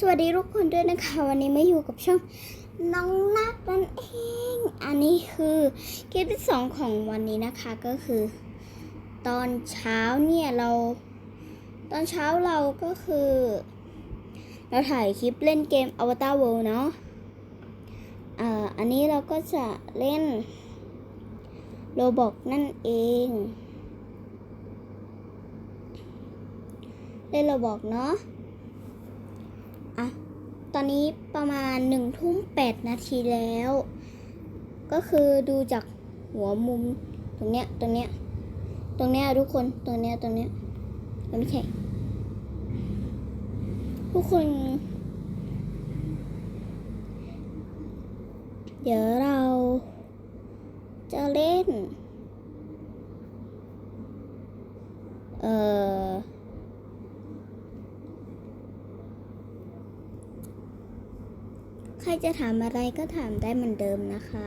สวัสดีทุกคนด้วยนะคะ วันนี้มาอยู่กับช่องน้องนักนั่นเอง อันนี้คือคลิปที่สองของวันนี้นะคะก็คือ ตอนเช้าเนี่ยเรา ตอนเช้าเราก็คือ เราถ่ายคลิปเล่นเกม Avatar World เนาะเอ่ออันนี้เราก็จะเล่นโรบอกนั่นเอง เล่นโรบอกเนาะ ตอนนี้ประมาณหนึ่งทุ่มแปดนาทีแล้ว ก็คือดูจากหัวมุมตรงเนี้ยตรงเนี้ยตรงเนี้ยทุกคนตรงเนี้ยตรงเนี้ยไม่ใช่ ทุกคน เดี๋ยวเราจะเล่น เอ่อ ใครจะถามอะไรก็ถามได้เหมือนเดิมนะคะ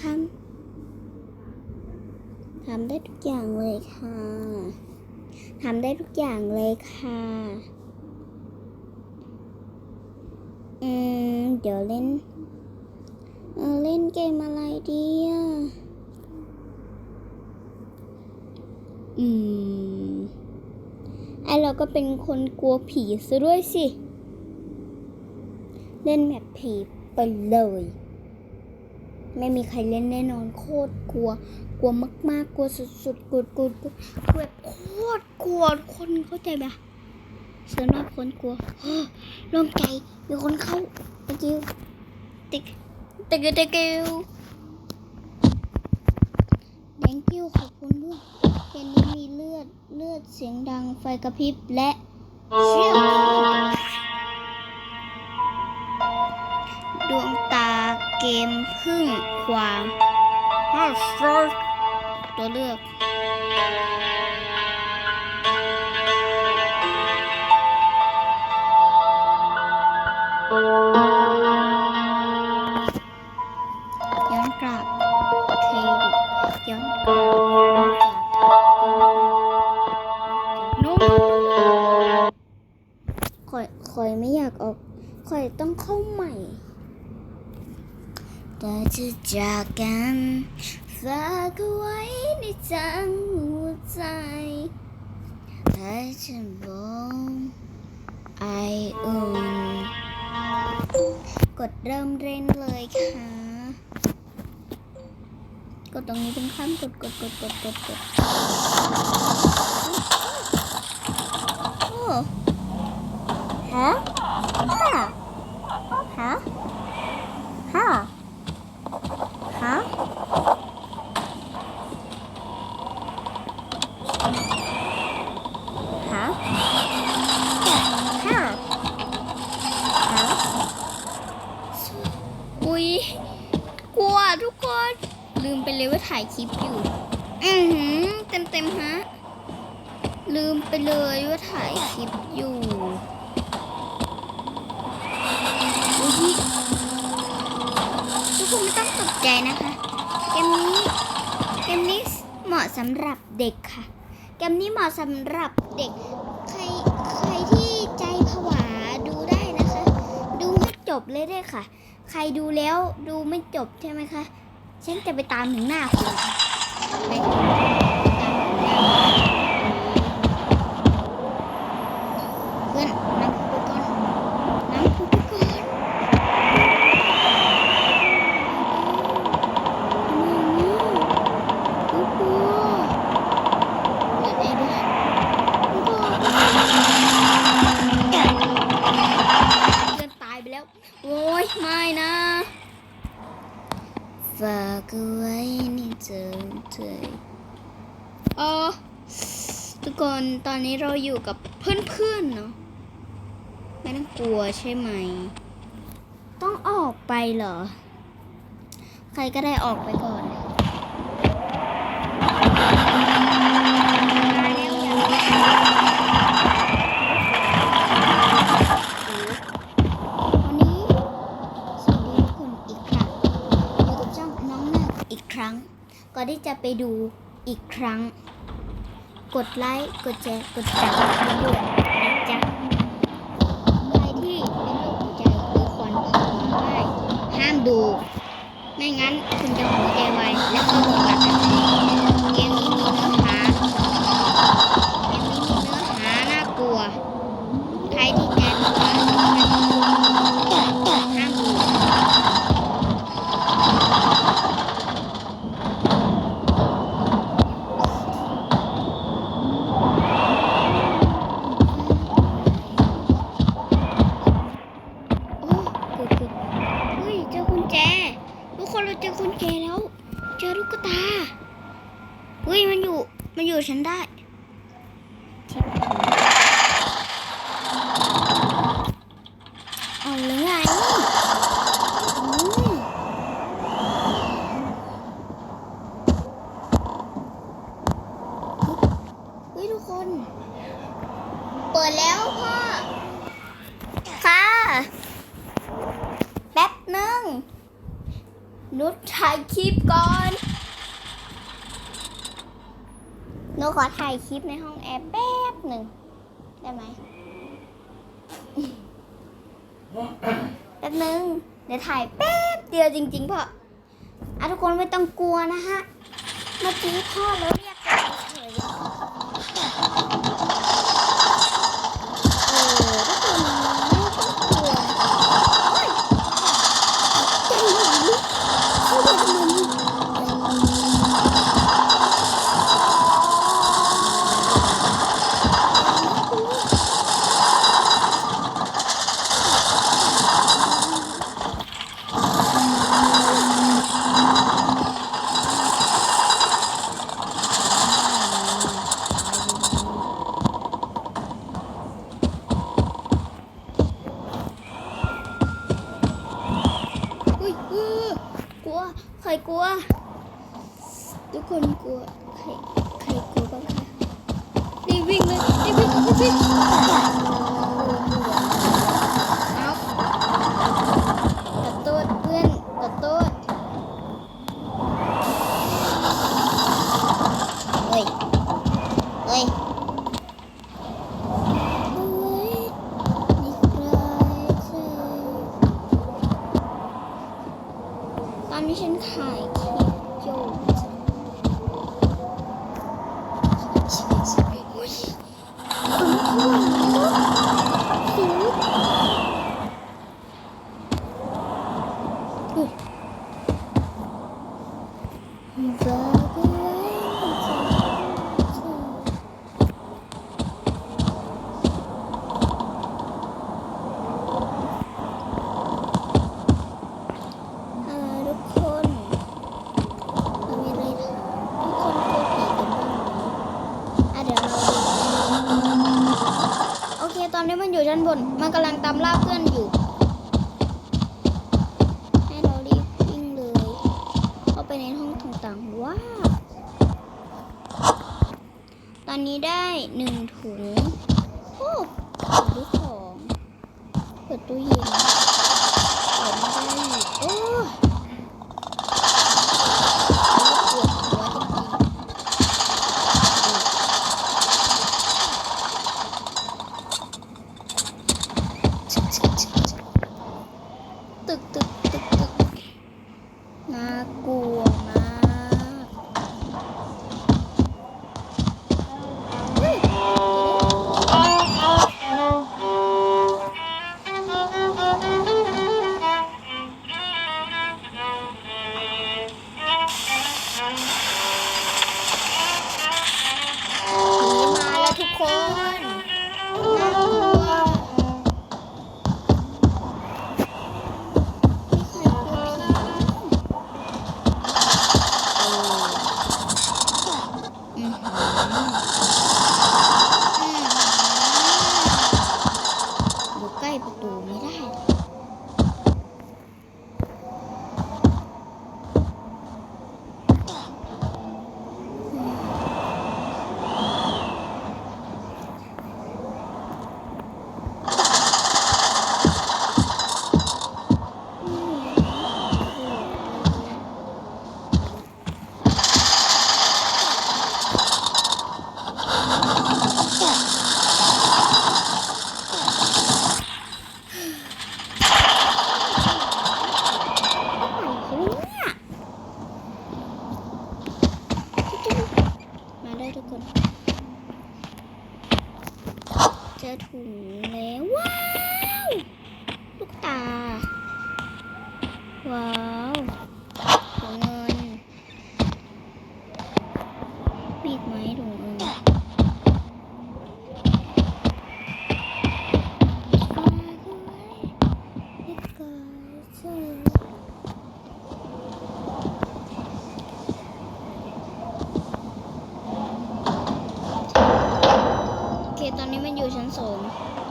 ทำทำได้ทุกอย่างเลยค่ะทำได้ทุกอย่างเลยค่ะ อืม เดี๋ยวเล่น เออเล่นเกมอะไรดีอะ อืมไอเราก็เป็นคนกลัวผีซะด้วยสิ เล่นแบบผีไปเลย ไม่มีใครเล่นแน่นอนโคตรกลัว กลัวมาก ๆ กลัวสุดๆกลัวกลัวกลัวแบบโคตรกลัวคนเข้าใจไหมสำหรับคนกลัวโล่งใจมีคนเข้าตะกิ้วติ๊กตะกิ้วตะกิ้ว thank you ขอบคุณด้วยเกมนี้มีเลือดเลือดเสียงดังไฟกระพริบและเชือก กัน ฝากเอาไว้ในจังหัวใจให้ฉันบอกไออุ่น กดเริ่มเล่นเลยค่ะ กดตรงนี้ตรงขั้นกดกดกดกดกดกดโอ้ฮะฮะฮะ อุ๊ยกลัวทุกคน ลืมไปเลยว่าถ่ายคลิปอยู่ อือหือเต็มเต็มฮะ ลืมไปเลยว่าถ่ายคลิปอยู่อุ๊ยทุกคนไม่ต้อง ใจนะคะเกมนี้เกมนี้เหมาะสำหรับเด็กค่ะเกมนี้เหมาะสำหรับเด็กใครใครที่ใจผวาดูได้นะคะ ดูให้จบเลยได้ค่ะ ใครดูแล้วดูไม่จบใช่ไหมคะฉันจะไปตามถึงหน้าคุณไปตามถึงหน้าเพื่อนน้ำพุไปก่อนน้ำพุไปก่อนน้ำพุเดี๋ยวได้ด้วยน้ำพุเพื่อนตายไปแล้ว โอ้ยไม่นะฝากเอาไว้ในใจเธอ เออทุกคนตอนนี้เราอยู่กับเพื่อนๆเนาะไม่ต้องกลัวใช่ไหม ต้องออกไปเหรอ ใครก็ได้ออกไปก่อนมาแล้วอย่าวันนี้สวัสดีทุกคนอี กดไลค์กดแชร์กดติดตามด้วยนะจ๊ะใครที่ไม่นโรคหัใจหรือคนหัวไหวห้ามดู ไม่งั้นคุณจะหัวใจวายและคุณจะหลับเกมนี้มีเนื้อ หนูขอถ่ายคลิปในห้องแอร์แป๊บหนึ่ง ได้ไหมแป๊บหนึ่งเดี๋ยวถ่ายแป๊บเดียวจริงๆเพาะอะทุกคนไม่ต้องกลัวนะฮะ เมื่อกี้พ่อแล้ว อุ้ยอือกลัว ใครกลัว ทุกคนกลัว ใคร ใครกลัวบ้างคะรีวิ่งเลยรีวิ่งรีวิ่ง ตึกตึก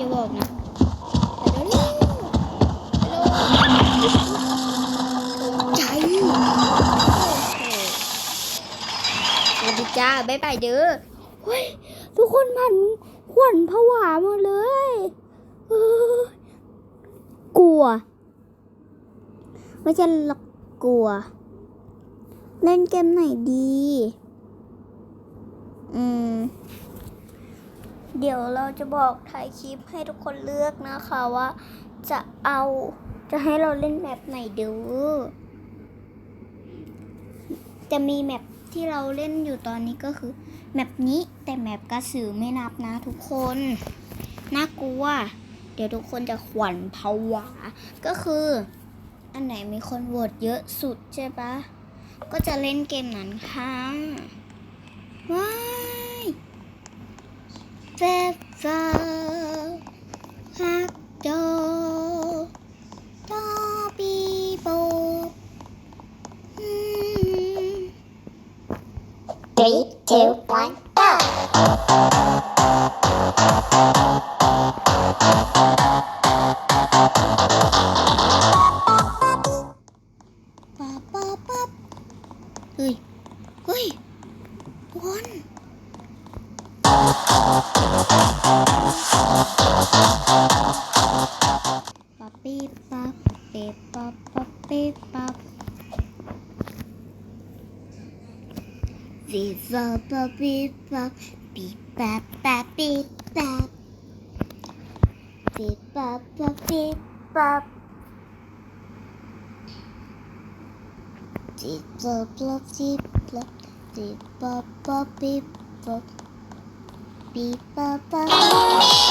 จะบอกนะใจสวัสดีจ้าบ๊ายบายเด้อเฮ้ยทุกคนมันขวัญผวามาเลยกลัว ไม่ใช่หรอกกลัว เล่นเกมไหนดี อืม เดี๋ยวเราจะบอกถ่ายคลิปให้ทุกคนเลือกนะคะว่า จะเอาจะให้เราเล่นแมปไหนดูจะมีแมปที่เราเล่นอยู่ตอนนี้ก็คือแมปนี้แต่แมปกระสือไม่นับนะทุกคนน่ากลัว เดี๋ยวทุกคนจะขวัญผวา ก็คือ อันไหนมีคนโหวตเยอะสุดใช่ปะก็จะเล่นเกมนั้นค่ะว้า เฟฟา ป๊ป๊าป๊าเป๊ป๊าปีป๊าป๊าปีป๊าปีป๊าป๊าปีป๊าปีป๊าป๊าปีป๊า Beep bop bop beep bop beep bop bop beep bop beep bop bop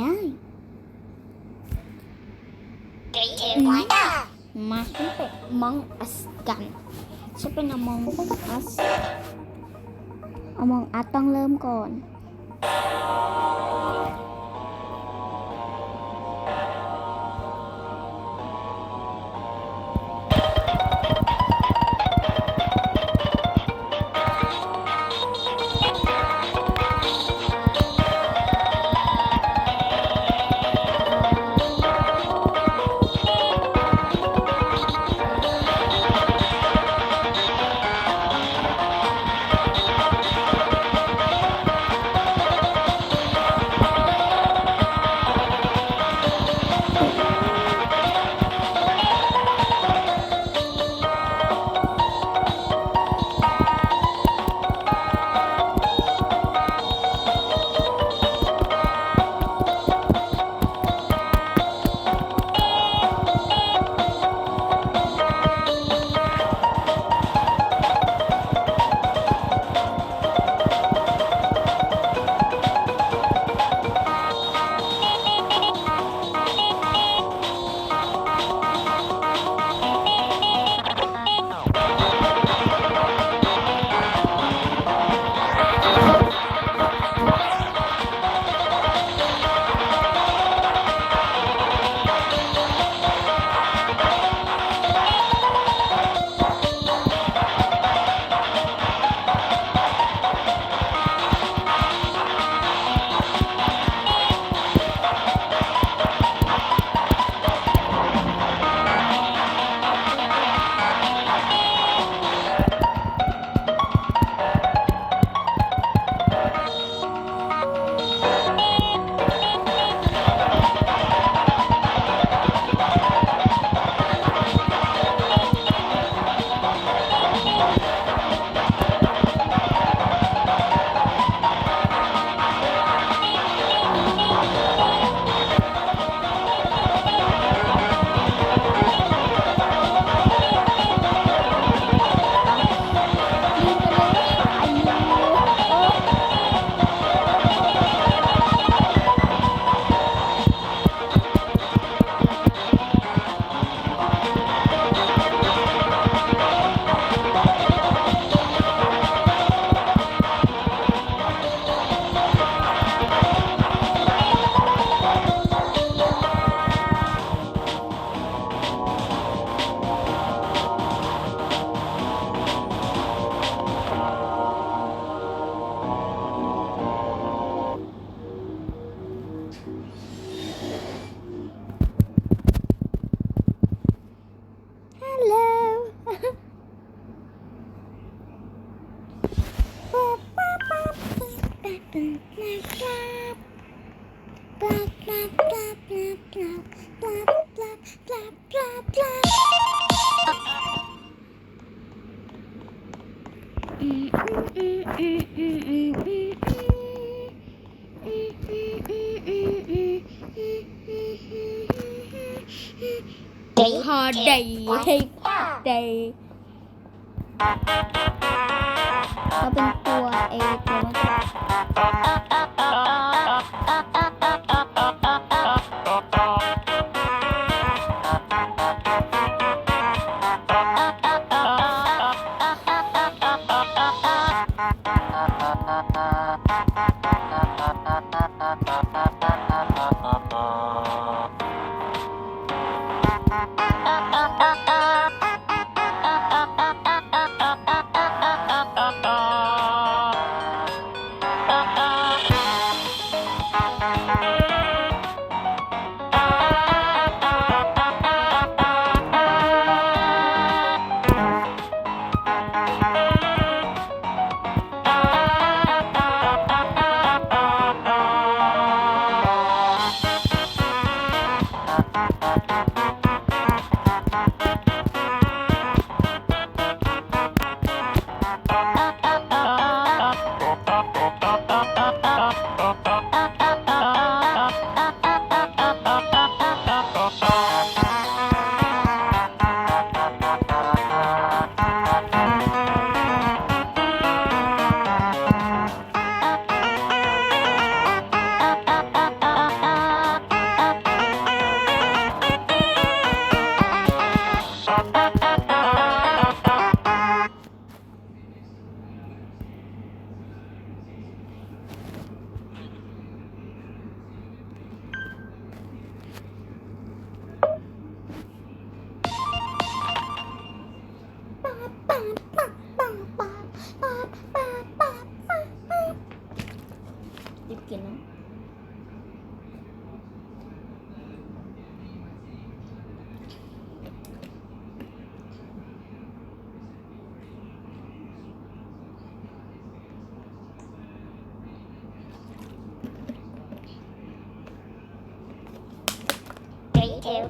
ง่าย Three, two, one, go! มาฉันเป็นมองอัสกันฉันเป็นอมองอัสอมองอัสต้องเริ่มก่อนอน ดีฮอดีให้ดีเขาเป็นตัวเอตัวมัน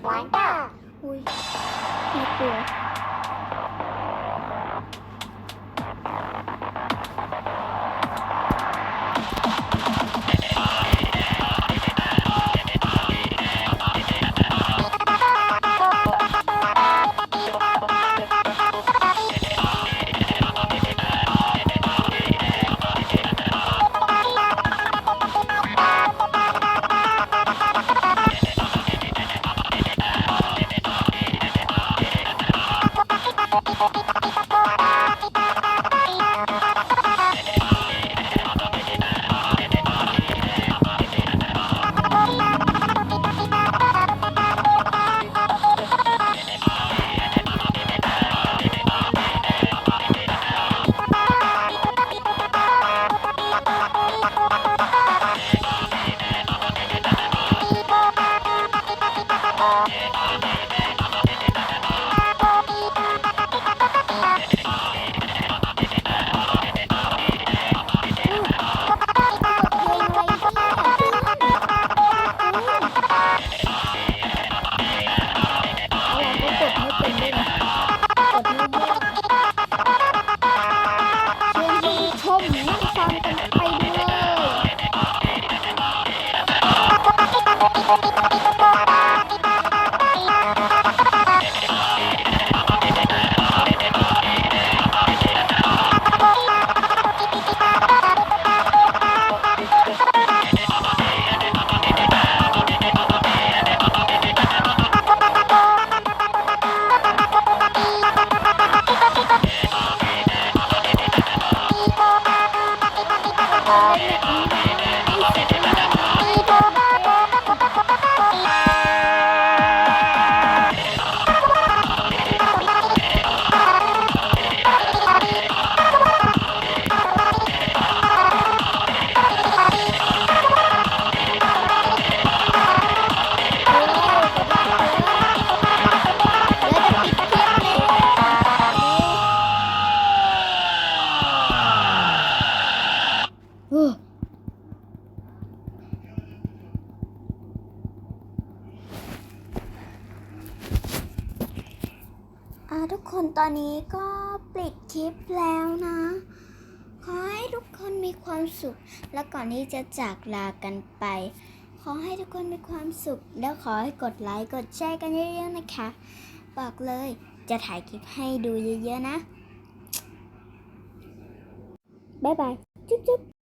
one. จะจากลากันไป ขอให้ทุกคนมีความสุข แล้วขอให้กดไลค์กดแชร์กันเยอะๆนะคะ บอกเลยจะถ่ายคลิปให้ดูเยอะๆนะ บ๊ายบาย จุ๊บจุ๊บ